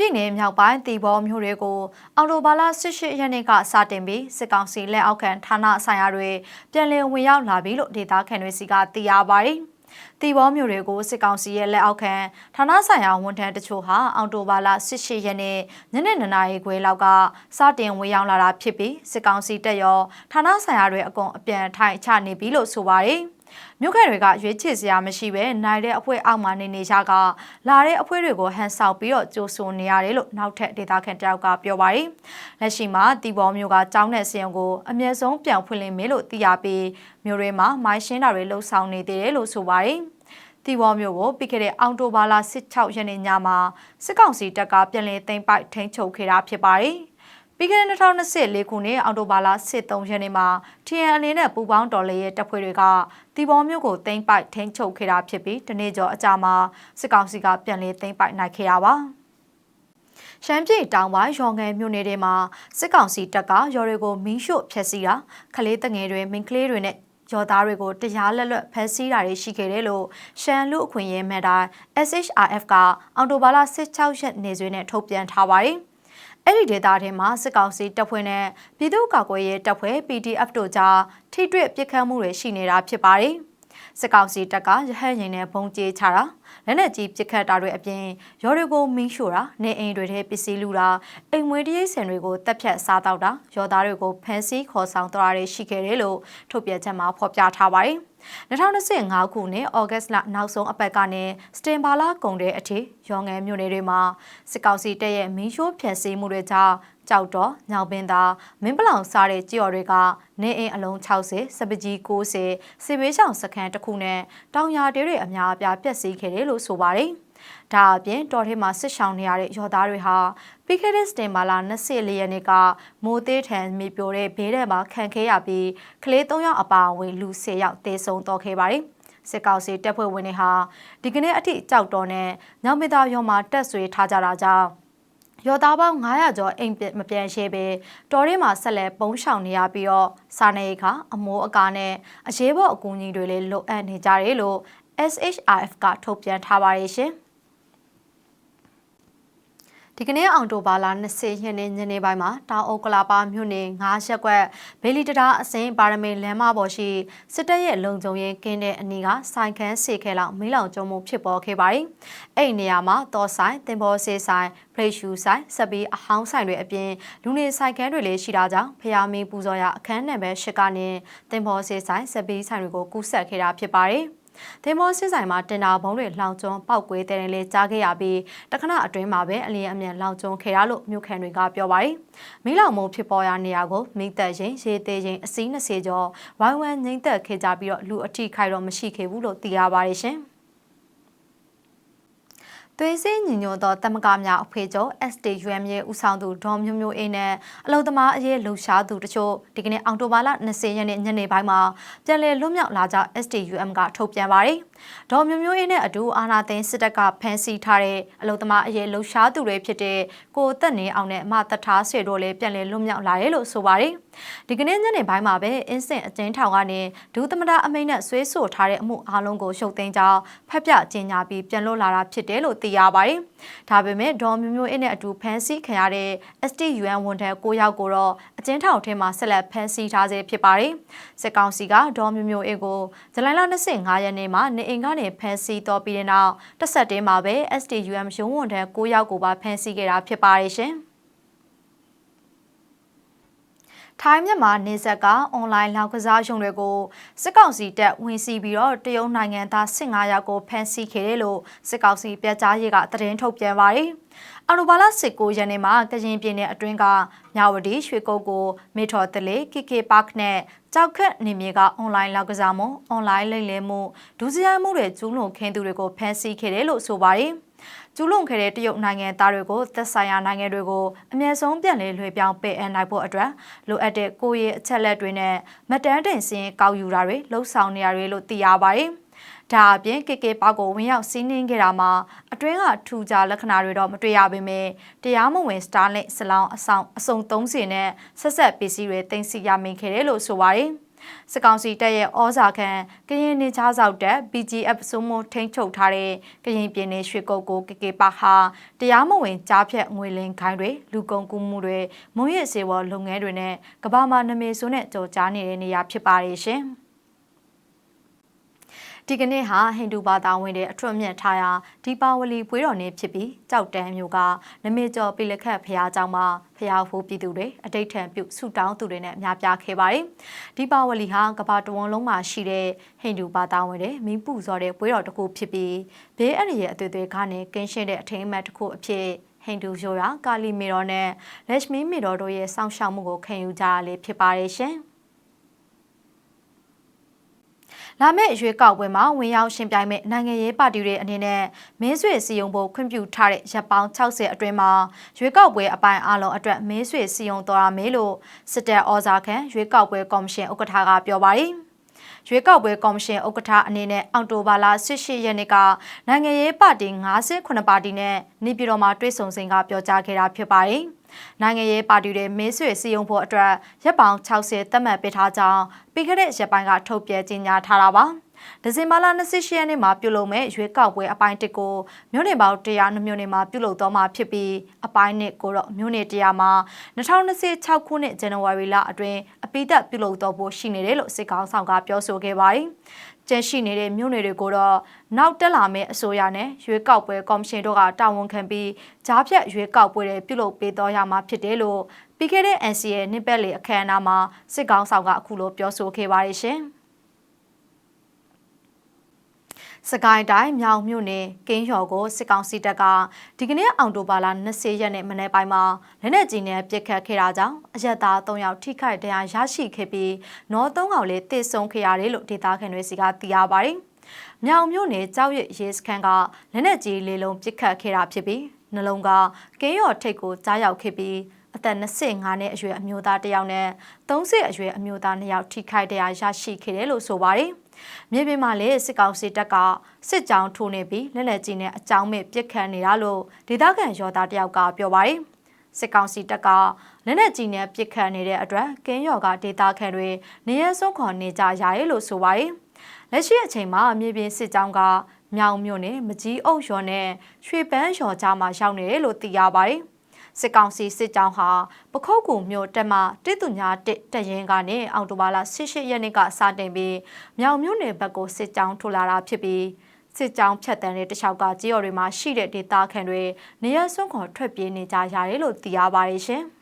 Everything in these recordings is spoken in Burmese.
ပြည်နယ်မြောက်ပိုင်းတီဘောမြို့တွေကိုအော်တိုဘာလ18ရက်နေ့ကစတင်ပြီးစစ်ကောင်စီလက်အောက်ခံဌာနဆိုင်ရာတွေပြန်လည်ဝင်ရောက်လာပြီလို့ဒေသခံတွေစီကသိရပါတယ်။တီဘောမြို့တွေကိုစစ်ကောင်စီရဲ့လက်အောက်ခံဌာနဆိုင်ရာဝန်ထမ်းတချို့ဟာအော်တိုဘာလ18ရက်နေ့ညနေ9နာရီခွဲလောက်ကစတင်ဝင်ရောက်လာတာဖြစ်ပြီးစစ်ကောင်စီတပ်ရောဌာနဆိုင်ရာတွေအကုန်အပြန်ထိုင်ချနေပြီလို့ဆိုပါတယ်။ မြို့ခံတွေကရွေးချယ်စရာမရှိပဲနိုင်တဲ့အဖွဲ့အောက်မှာနေနေကြကလာတဲ့အဖွဲ့တွေကိုဟန်ဆောင်ပြီးတော့ကြိုးဆိုနေရတယ်လို့နောက်ထပ်ဒေသခံတယောက်ကပြောပါတယ်။လက်ရှိမှာတီဘောမျိုးကကြောင်းတဲ့စီရင်ကိုအမြဲဆုံးပြန်ဖွင့်လှစ်မယ်လို့သိရပြီးမြို့တွေမှာမိုင်းရှင်းတာတွေလှုပ်ဆောင်နေသေးတယ်လို့ဆိုပါတယ်။တီဘောမျိုးကိုပြီးခဲ့တဲ့အောက်တိုဘာလ16ရက်နေ့ညမှာစစ်ကောင်စီတပ်ကပြန်လည်သိမ်းပိုက်ထိန်းချုပ်ခဲ့တာဖြစ်ပါတယ်။ ပြီးခဲ့တဲ့2024ခုနှစ်အောက်တိုဘာလ23ရက်နေ့မှာ TNL နဲ့ပူးပေါင်းတော်လှန်ရေးတပ်ဖွဲ့တွေကတီဘောမြို့ကိုသိမ်းပိုက်ထိန်းချုပ်ခဲ့တာဖြစ်ပြီးတနေ့ကျော်အကြာမှာစစ်ကောင်စီကပြန်လည်သိမ်းပိုက်နိုင်ခဲ့တာပါ။ရှမ်းပြည်တောင်ပိုင်းရော်ငယ်မြို့နယ်တွေမှာစစ်ကောင်စီတပ်ကရော်တွေကိုမင်းရှို့ဖျက်ဆီးတာခလေးတငယ်တွေမင်းကလေးတွေနဲ့ရော်သားတွေကိုတရားလက်လွတ်ဖမ်းဆီးတာတွေရှိခဲ့တယ်လို့ရှမ်းလူအခွင့်အရေးမှန်တိုင်း SHRF ကအော်တိုဘာလ16ရက်နေ့စွဲနဲ့ထုတ်ပြန်ထားပါတယ်။ အဲ့ဒီဒေသထဲမှာစစ်ကောင်စီတပ်ဖွဲ့နဲ့ပြည်သူ့ကာကွယ်ရေးတပ်ဖွဲ့ PDF တို့ကြားထိတွေ့ပစ်ခတ်မှုတွေရှိနေတာဖြစ်ပါတယ်။ စစ်ကောင်စီတပ်ကရဟတ်ရင်နဲ့ဘုံကျေးချတာလက်နက်ကြီးပစ်ခတ်တာတွေအပြင်ရော်တွေကိုမင်းရှို့တာနေအိမ်တွေထဲပစ္စည်းလူတာအိမ်မွေးတရိတ်ဆန်တွေကိုတက်ဖြတ်စားတောက်တာရော်သားတွေကိုဖမ်းဆီးခေါ်ဆောင်သွားတာရှိခဲ့တယ်လို့ထုတ်ပြန်ချက်မှာဖော်ပြထားပါတယ်။2025ခုနှစ်ဩဂတ်လနောက်ဆုံးအပတ်ကနေစတင်ဘာလကုန်တဲ့အထိရောငယ်မြို့နယ်တွေမှာစစ်ကောင်စီတပ်ရဲ့မီးရှို့ဖျက်ဆီးမှုတွေကြောင့် ကြောက်တော့ညောင်ပင်သာမင်းပလောင်စားတဲ့ကြော်တွေကနေအိမ်အလုံး60စပကြီး90စေဘေးဆောင်စခန်းတစ်ခုနဲ့တောင်ယာတဲတွေအများအပြားပျက်စီးခဲ့တယ်လို့ဆိုပါတယ်။ဒါအပြင်တော်ထဲမှာစစ်ဆောင်နေရတဲ့ရောသားတွေဟာပြီးခဲ့တဲ့စတင်မာလာ24ရက်နေ့ကမိုးသေးထန်မြေပြိုတဲ့ဘေးထဲမှာခံခဲ့ရပြီးကလေး3ယောက်အပါအဝင်လူ10ယောက်သေဆုံးတော့ခဲ့ပါတယ်။စစ်ကောင်စီတပ်ဖွဲ့ဝင်တွေဟာဒီကနေ့အထိကြောက်တော်နဲ့ညောင်မသားရုံမှာတက်ဆွေထားကြတာကြောင့် ရောသားပေါင်း900ကျော်အိမ်မပြန်ရှဲပဲတော်ထဲမှာဆက်လက်ပုံရှောင်နေရပြီးတော့စာနေခါအမိုးအကာနဲ့အရေးပေါ်အကူအညီတွေလည်းလိုအပ်နေကြတယ်လို့ SHRF ကထုတ်ပြန်ထားပါတယ်ရှင်။ ဒီကနေ့အောင်တိုဘာလ20ရက်နေ့ညနေပိုင်းမှာတောင်အိုကလာပါမြို့နယ်9ရက်ကွက်ဘေလီတရာအစင်းပါရမီလမ်းမပေါ်ရှိစစ်တပ်ရဲ့လုံခြုံရေးကင်းတဲ့အနီးကစိုင်ခန်းစေခဲလောက်မီးလောင်ကျုံမှုဖြစ်ပေါ်ခဲ့ပါတယ်။အဲ့ဒီနေရာမှာတော်ဆိုင်တင်ပေါ်စေဆိုင်ဘရိတ်ရှူဆိုင်စပီအဟောင်းဆိုင်တွေအပြင်လူနေဆိုင်ခန်းတွေလည်းရှိတာကြောင့်ဖျားမီးပူဇော်ရအခန်းနံပါတ်၈ကနေတင်ပေါ်စေဆိုင်စပီဆိုင်တွေကိုကူးဆက်ခဲ့တာဖြစ်ပါတယ်။။ ဒေမောစစ်ဆိုင်မှာတင်တာဘုံတွေလောင်ကျွန်းပောက်ကွဲတဲ့လည်းကြားခဲ့ရပြီးတခဏအတွင်းမှာပဲအလင်းအမြန်လောင်ကျွန်းခဲ့ရလို့မြို့ခံတွေကပြောပါတယ်။မိလောင်မှုဖြစ်ပေါ်ရာနေရာကိုမိသက်ရင်ရေသေးရင်အစီး20ကျော်ဝိုင်းဝန်းငိမ့်သက်ခဲ့ကြပြီးတော့လူအထိခိုက်တော့မရှိခဲ့ဘူးလို့သိရပါတယ်ရှင်။ သွေးစည်းညီညွတ်သောတမကများအဖွဲ့ချုပ် STUM ရဲ့ဦးဆောင်သူဒေါ်မျိုးမျိုးအေးနဲ့အလုံသမားအရေးလှူရှားသူတချို့ဒီကနေ့အောက်တိုဘာလ20ရက်နေ့ညနေပိုင်းမှာပြန်လည်လွတ်မြောက်လာကြ STUM ကထုတ်ပြန်ပါတယ်။ ဒေါ်မျိုးမျိုးအေးနဲ့အတူအာနာသိန်းစစ်တပ်ကဖမ်းဆီးထားတဲ့အလုံသမားအရေးလှူရှားသူတွေဖြစ်တဲ့ကိုသက်နေအောင်နဲ့အမတထားဆွေတို့လည်းပြန်လည်လွတ်မြောက်လာတယ်လို့ဆိုပါတယ်။ဒီကနေ့ညနေပိုင်းမှာပဲအင်းစင်အကျဉ်းထောင်ကနေဒုသမဒအမိန့်နဲ့ဆွေးဆိုထားတဲ့အမှုအလုံးကိုရှုပ်သိမ်းကြောင်းဖက်ပြကြေညာပြီးပြန်လွတ်လာတာဖြစ်တယ်လို့သိရပါတယ်။ဒါပေမဲ့ဒေါ်မျိုးမျိုးအင်းနဲ့အတူဖမ်းဆီးခံရတဲ့ STUN ဝန်ထမ်း9ယောက်ကိုတော့အကျဉ်းထောင်ထဲမှာဆက်လက်ဖမ်းဆီးထားဆဲဖြစ်ပါတယ်။စစ်ကောင်စီကဒေါ်မျိုးမျိုးအင်းကိုဇူလိုင်လ25ရက်နေ့မှာနေအိမ်ကနေဖမ်းဆီးတော့ပြီးတဲ့နောက်တစ်ဆက်တည်းမှာပဲ STUM ရုံးဝန်ထမ်း9ယောက်ကိုပါဖမ်းဆီးခဲ့တာဖြစ်ပါတယ်ရှင်။ ထိုင်းမြန်မာနေဆက်က အွန်လိုင်းလောက်ကစားရုံတွေကိုစစ်ကောင်စီတပ်ဝင်စီပြီးတော့တရုတ်နိုင်ငံသား15ယောက်ကိုဖမ်းဆီးခဲ့တယ်လို့စစ်ကောင်စီပြကြားရေးကသတင်းထုတ်ပြန်ပါတယ်။အော်တိုဘာလ19ရက်နေ့မှာကရင်ပြည်နယ်အတွင်းကမြဝတီရွှေကုတ်ကိုမေထော်တလေ KK Park နဲ့ကြောက်ခက်နေမြေကအွန်လိုင်းလောက်ကစားမှုအွန်လိုင်းလိမ့်လဲမှုဒုစရိုက်မှုတွေကျူးလွန်ခင်းသူတွေကိုဖမ်းဆီးခဲ့တယ်လို့ဆိုပါတယ်။ ကျူးလွန်ခဲ့တဲ့တရုတ်နိုင်ငံသားတွေကိုသက်ဆိုင်ရာနိုင်ငံတွေကိုအမြဲဆုံးပြန်လည်လွှဲပြောင်းပေးအပ်နိုင်ဖို့အတွက်လိုအပ်တဲ့ကိုယ့်ရဲ့အချက်လက်တွေနဲ့မတန်းတင်စင်းကောက်ယူတာတွေလှုပ်ဆောင်နေရတွေလို့သိရပါတယ်။ဒါအပြင်ကေကေပေါက်ကိုဝင်ရောက်စီးနင်းခဲ့တာမှာအတွင်းကထူကြလက္ခဏာတွေတော့မတွေ့ရပေမဲ့တရားမဝင်စတားလင့်စလောင်းအဆောင်အစုံ30နဲ့ဆက်ဆက်ပစ္စည်းတွေတင်စီရမိခဲ့တယ်လို့ဆိုပါတယ်။ စစ်ကောင်စီတပ်ရဲ့ဩဇာခံကရင်နေချားဆောက်တပ် BGF စိုးမိုးထိန်းချုပ်ထားတဲ့ကရင်ပြည်နယ်ရွှေကုတ်ကိုကေကေပါဟာတရားမဝင်ကြားဖြတ်ငွေလင်ခိုင်းတွေလူကုန်ကူးမှုတွေမုံရစ်စေဝလုပ်ငန်းတွေနဲ့ကဘာမှာနမေဆိုးနဲ့ကြော်ကြားနေတဲ့နေရာဖြစ်ပါတယ်ရှင်။ ဒီကနေ့ဟာဟိန္ဒူဘာသာဝင်တွေအထွတ်မြတ်ထားရာဒီပါဝလီပွဲတော်နေ့ဖြစ်ပြီးကြောက်တန်းမျိုးကနမေကျော်ပိလခတ်ဖရာကျောင်းမှာဖရာဖိုးပြည်သူတွေအတိတ်ထံပြုဆုတောင်းသူတွေနဲ့အများပြားခဲ့ပါတယ်။ဒီပါဝလီဟာကဘာတဝန်လုံးမှာရှိတဲ့ဟိန္ဒူဘာသာဝင်တွေမင်းပူဇော်တဲ့ပွဲတော်တစ်ခုဖြစ်ပြီးဘေးအန္တရာယ်အသွေးအသွေးကနေကင်းရှင်းတဲ့အထင်အမှတ်တစ်ခုအဖြစ်ဟိန္ဒူရိုရာကာလီမေတော်နဲ့လက်ရှမီမေတော်တို့ရဲ့စောင့်ရှောက်မှုကိုခံယူကြရလေဖြစ်ပါတယ်ရှင်။ လာမယ့်ရွေးကောက်ပွဲမှာဝင်ရောက်ရှင်ပြိုင်မဲ့နိုင်ငံရေးပါတီတွေအနေနဲ့မင်းဆွေစီယုံဖို့ခွင့်ပြုထားတဲ့ရပ်ပေါင်း60အတွင်းမှာရွေးကောက်ပွဲအပိုင်းအလုံးအတွက်မင်းဆွေစီယုံတော်ရမယ်လို့စစ်တပ်ဩဇာခံရွေးကောက်ပွဲကော်မရှင်ဥက္ကဋ္ဌကပြောပါတယ်ရွေးကောက်ပွဲကော်မရှင်ဥက္ကဋ္ဌအနေနဲ့အောက်တိုဘာလ18ရက်နေ့ကနိုင်ငံရေးပါတီ58ပါတီနဲ့နေပြည်တော်မှာတွေ့ဆုံစဉ်ကပြောကြားခဲ့တာဖြစ်ပါတယ်။ နိုင်ငံရေးပါတီတွေမင်းဆွေစီယုံဖို့အတွက်ရက်ပေါင်း60သတ်မှတ်ပေးထားကြောင်းပြီးခဲ့တဲ့ရက်ပိုင်းကထုတ်ပြန်ကြေညာထားတာပါ။ ဒီဇင်ဘာလ28ရက်နေ့မှာပြုလုပ်မဲ့ရွေးကောက်ပွဲအပိုင်းတစ်ကိုမြို့နယ်ပေါင်း100မြို့နယ်မှာပြုလုပ်တော့မှာဖြစ်ပြီးအပိုင်းနှစ်ကိုတော့မြို့နယ်100မှာ2026ခုနှစ်ဇန်နဝါရီလအတွင်းအပိသက်ပြုလုပ်တော့ဖို့ရှိနေတယ်လို့စစ်ကောင်ဆောင်ကပြောဆိုခဲ့ပါတယ်။ကျန်ရှိနေတဲ့မြို့နယ်တွေကိုတော့နောက်တက်လာမယ့်အစိုးရနဲ့ရွေးကောက်ပွဲကော်မရှင်တို့ကတာဝန်ခံပြီးကြားဖြတ်ရွေးကောက်ပွဲတွေပြုလုပ်ပေးတော့ရမှာဖြစ်တယ်လို့ပြီးခဲ့တဲ့ NCA နှစ်ပတ်လည်အခမ်းအနားမှာစစ်ကောင်ဆောင်ကအခုလိုပြောဆိုခဲ့ပါတယ်ရှင်။ စကိုင်းတိုင်းမြောင်မြို့နယ်ကင်းရော်ကိုစစ်ကောင်စီတပ်ကဒီကနေ့အောင်တိုဘာလ20ရက်နေ့မနေ့ပိုင်းမှာလက်နက်ကြီးနဲ့ပစ်ခတ်ခဲ့တာကြောင့်အရက်သား3ယောက်ထိခိုက်ဒဏ်ရာရရှိခဲ့ပြီးနော်3ယောက်လည်းတေဆုံးခဲ့ရတယ်လို့ဒေသခံတွေစီကသိရပါတယ်။မြောင်မြို့နယ်ကြောက်ရရေးစခန်းကလက်နက်ကြီးလေးလုံးပစ်ခတ်ခဲ့တာဖြစ်ပြီးနှလုံးကကင်းရော်ထိပ်ကိုကြားရောက်ခဲ့ပြီး အသက်25နှစ်အရွယ်အမျိုးသားတစ်ယောက်နဲ့30အရွယ်အမျိုးသား2ယောက်ထိခိုက်ဒဏ်ရာရရှိခဲ့တယ်လို့ဆိုပါတယ်။မြေပြင်မှာလည်းစစ်ကောင်စီတပ်ကစစ်ကြောင်းထိုးနေပြီးလက်လက်ကြီးနဲ့အကြောင်းမဲ့ပြစ်ခတ်နေတာလို့ဒေသခံရောသားတယောက်ကပြောပါတယ်စစ်ကောင်စီတပ်ကလက်နက်ကြီးနဲ့ပစ်ခတ်နေတဲ့အတွက်ကင်းရော်ကဒေသခံတွေနေရဆုံးခွန်နေကြရတယ်လို့ဆိုပါတယ်လက်ရှိအချိန်မှာမြေပြင်စစ်ကြောင်းကမြောင်မြို့နယ်မကြီးအုပ်ရော်နဲ့ရွှေပန်းရော်ကြားမှာရောက်နေတယ်လို့သိရပါတယ်။ စစ်ကောင်စီစစ်ကြောင်းဟာပခုတ်ကူမြို့တက်မှတိတူညာတစ်တရင်ကနေအောက်တိုဘာလ18ရက်နေ့ကစတင်ပြီးမြောင်မြို့နယ်ဘက်ကိုစစ်ကြောင်းထိုးလာတာဖြစ်ပြီးစစ်ကြောင်းဖြတ်တန်းတဲ့တခြားကကြေးရော်တွေမှာရှိတဲ့ဒေသခံတွေနေရစွန့်ခွန်ထွက်ပြေးနေကြရတယ်လို့သိရပါတယ်ရှင်။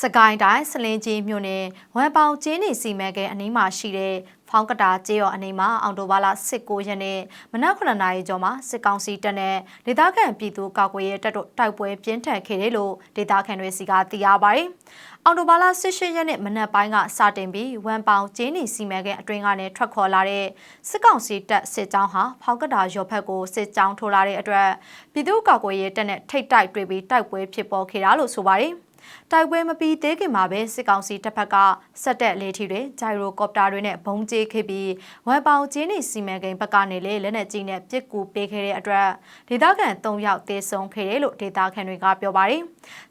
စကိုင်းတိုင်းစလင်းကြီးမြို့နယ်ဝမ်ပေါင်ကျင်းနေစီမံကိန်းအနီးမှာရှိတဲ့ ဖောင်းကတာကျေးရော်အနီးမှာအော်တိုဘာလ19ရက်နေ့မနက်9နာရီကျော်မှာစစ်ကောင်စီတပ်နဲ့ဒေသခံပြည်သူကာကွယ်ရေးတပ်တို့တိုက်ပွဲပြင်းထန်ခဲ့တယ်လို့ဒေသခံတွေစီကသိရပါတယ်။အော်တိုဘာလ18ရက်နေ့မနက်ပိုင်းကစတင်ပြီးဝမ်ပေါင်ကျင်းနေစီမံကိန်းအတွင်းကနေထွက်ခေါ်လာတဲ့စစ်ကောင်စီတပ်စစ်ကြောင်းဟာဖောင်းကတာရော်ဖက်ကိုစစ်ကြောင်းထိုးလာတဲ့အတွက်ပြည်သူကာကွယ်ရေးတပ်နဲ့ထိတ်တိုက်တွေ့ပြီးတိုက်ပွဲဖြစ်ပေါ်ခဲ့တာလို့ဆိုပါတယ်။ တိုက်ပွဲမပြီးသေးခင်မှာပဲစစ်ကောင်စီတပ်ဖက်ကစက်တက်လေထီတွေဂျိုင်ရိုကော်ပတာတွေနဲ့ဘုံကျဲခဲ့ပြီးဝမ်ပေါင်ကျင်းနေစီမံကိန်းဘက်ကနေလေလက်နက်ကြီးနဲ့ပစ်ကူပေးခဲ့တဲ့အတွက်ဒေသခံ၃ယောက်သေဆုံးခဲ့တယ်လို့ဒေသခံတွေကပြောပါတယ်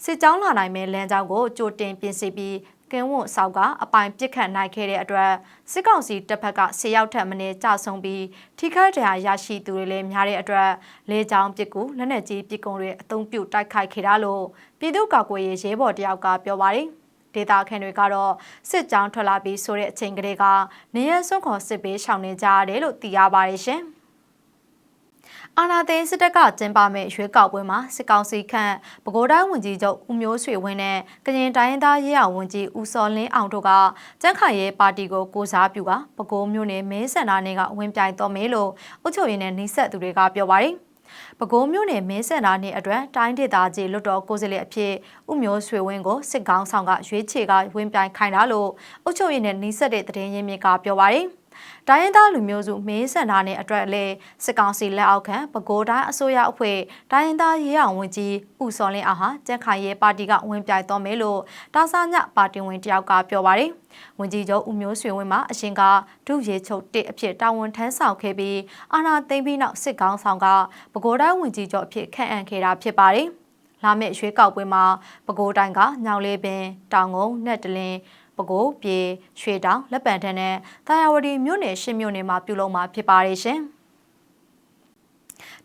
စစ်ကြောင်းလာနိုင်မဲ့လမ်းကြောင်းကိုကြိုတင်ပြင်ဆင်ပြီး ကင်းဝွန်ဆောက်ကအပိုင်ပစ်ခတ်နိုင်ခဲ့တဲ့အတွက်စစ်ကောင်စီတပ်ဖက်က၁၀ရောက်ထက်မနည်းကြဆုံပြီးထိခိုက်ဒဏ်ရာရရှိသူတွေလည်းများတဲ့အတွက်လေကြောင်းပစ်ကူလက်နက်ကြီးပစ်ကုံတွေအုံပြုတ်တိုက်ခိုက်ခဲ့တာလို့ပြည်သူ့ကာကွယ်ရေးရဲဘော်တယောက်ကပြောပါတယ်ဒေတာခန်တွေကတော့စစ်ကြောင်းထွက်လာပြီးဆိုတဲ့အချိန်ကလေးကနေရစွန့်ခေါ်စစ်ပေးရှောင်နေကြရတယ်လို့သိရပါတယ်ရှင်။ အာနာသိန်းစစ်တပ်ကကျင်းပမဲ့ရွေးကောက်ပွဲမှာစစ်ကောင်စီခန့်ပဲခူးတိုင်းဝန်ကြီးချုပ်ဦးမျိုးရွှေဝင်းနဲ့ကရင်တိုင်းရင်းသားရေးရဝန်ကြီးဦးစောလင်းအောင်တို့ကကြန့်ခိုင်ရဲပါတီကိုကိုစားပြုကပဲခူးမြို့နယ်မဲဆန္ဒနယ်ကဝင်ပြိုင်တော်မယ်လို့အုပ်ချုပ်ရေးနဲ့နှိဆက်သူတွေကပြောပါတယ်ပဲခူးမြို့နယ်မင်းစင်တာနေအတွက်တိုင်းဒေသကြီးလွတ်တော်ကိုယ်စားလှယ်အဖြစ်ဥမျိုးရွှေဝင်းကိုစစ်ကောင်းဆောင်ကရွေးချယ်ကဝင်ပြိုင်ခိုင်းတာလို့အုပ်ချုပ်ရေးနဲ့နှိစက်တဲ့သတင်းရင်းမြစ်ကပြောပါရယ် တိုင်းရင်းသားလူမျိုးစုမင်းစန္ဒာနဲ့အတွက်လည်းစစ်ကောင်စီလက်အောက်ခံပဲခူးတိုင်းအစိုးရအဖွဲ့တိုင်းရင်းသားရေးအောင်ဝင်ကြီးဦးစောလင်းအောင်ဟာကြက်ခိုင်ရဲပါတီကဝင်ပြိုင်တော်မယ်လို့တာဆာညပါတီဝင်တယောက်ကပြောပါတယ်။ဝင်ကြီးချုပ်ဦးမျိုးဆွေဝင်းမှာအရှင်ကဒုရေချုပ်တစ်အဖြစ်တာဝန်ထမ်းဆောင်ခဲ့ပြီးအာဏာသိမ်းပြီးနောက်စစ်ကောင်ဆောင်ကပဲခူးတိုင်းဝင်ကြီးချုပ်အဖြစ်ခန့်အပ်ခဲ့တာဖြစ်ပါတယ်။လာမယ့်ရွေးကောက်ပွဲမှာပဲခူးတိုင်းကညောင်လေးပင်တောင်ငုံနဲ့တလင်း ပဲခူးပြည်ရွှေတောင်လက်ပံတန်းနဲ့တာယာဝတီမြို့နယ်ရှစ်မြို့နယ်မှာပြုလုပ်မှာဖြစ်ပါတယ်ရှင်။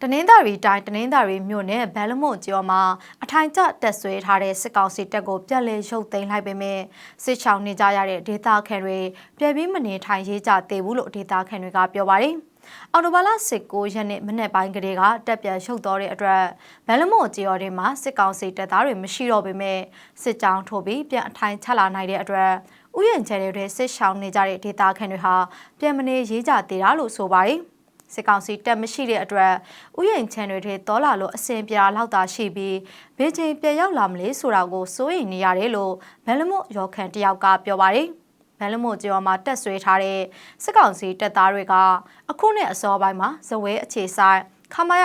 တနင်္သာရီတိုင်းတနင်္သာရီမြို့နယ်ဘဲလမွန်ကျော်မှာအထိုင်ကျတက်ဆွဲထားတဲ့စစ်ကောင်စီတပ်ကိုပြက်လဲရုပ်သိမ်းလိုက်ပေမဲ့စစ်ချောင်းနေကြရတဲ့ဒေသခံတွေပြည်ပြီးမနေထိုင်ရေးကြသေးဘူးလို့ဒေသခံတွေကပြောပါတယ်။ အော်တိုဘာလ19ရက်နေ့မနေ့ပိုင်းကလေးကတက်ပြန်ရုပ်တော်တဲ့အတွက်ဘဲလမွန်ကျော်တွေမှာစစ်ကောင်စီတပ်သားတွေမရှိတော့ပေမဲ့စစ်ကြောင်းထိုးပြီးပြန်အထိုင်ချလာနိုင်တဲ့အတွက်ဥယျာဉ်ကျဲတွေဆစ်ရှောင်းနေကြတဲ့ဒေသခံတွေဟာပြန်မနေရေးကြသေးတာလို့ဆိုပါတယ်။စစ်ကောင်စီတက်မရှိတဲ့အတွက်ဥယျာဉ်ချန်တွေထဲတော်လာလို့အစင်ပြာလောက်သာရှိပြီးဘေးချင်းပြရောက်လာမလဲဆိုတာကိုစိုးရိမ်နေရတယ်လို့ဘယ်လမို့ရောခန်တယောက်ကပြောပါတယ် ဘယ်လမို့ကျော်မှာတက်ဆွဲထားတဲ့စစ်ကောင်စီတပ်သားတွေကအခုနှစ်အစောပိုင်းမှာဇဝဲအခြေဆိုင်ခမရ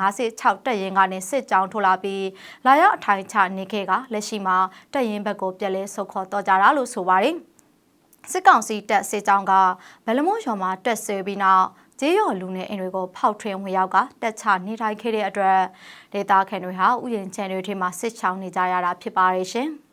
956တက်ရင်ကနေစစ်ကြောင်းထိုးလာပြီးလာရောက်အထိုင်ချနေခဲ့ကလက်ရှိမှာတက်ရင်ဘက်ကိုပြက်လဲဆုတ်ခေါ်တော့ကြတာလို့ဆိုပါတယ်စစ်ကောင်စီတပ်စစ်ကြောင်းကဘယ်လမို့ရောမှာတက်ဆွဲပြီးနောက်ကျေးရွာလူနေအိမ်တွေကိုဖောက်ထွင်းဝင်ရောက်ကတက်ချနေထိုင်ခဲ့တဲ့အတွက်ဒေသခံတွေဟာဥယျာဉ်ခြံတွေထဲမှာစစ်ချောင်းနေကြရတာဖြစ်ပါတယ်ရှင်။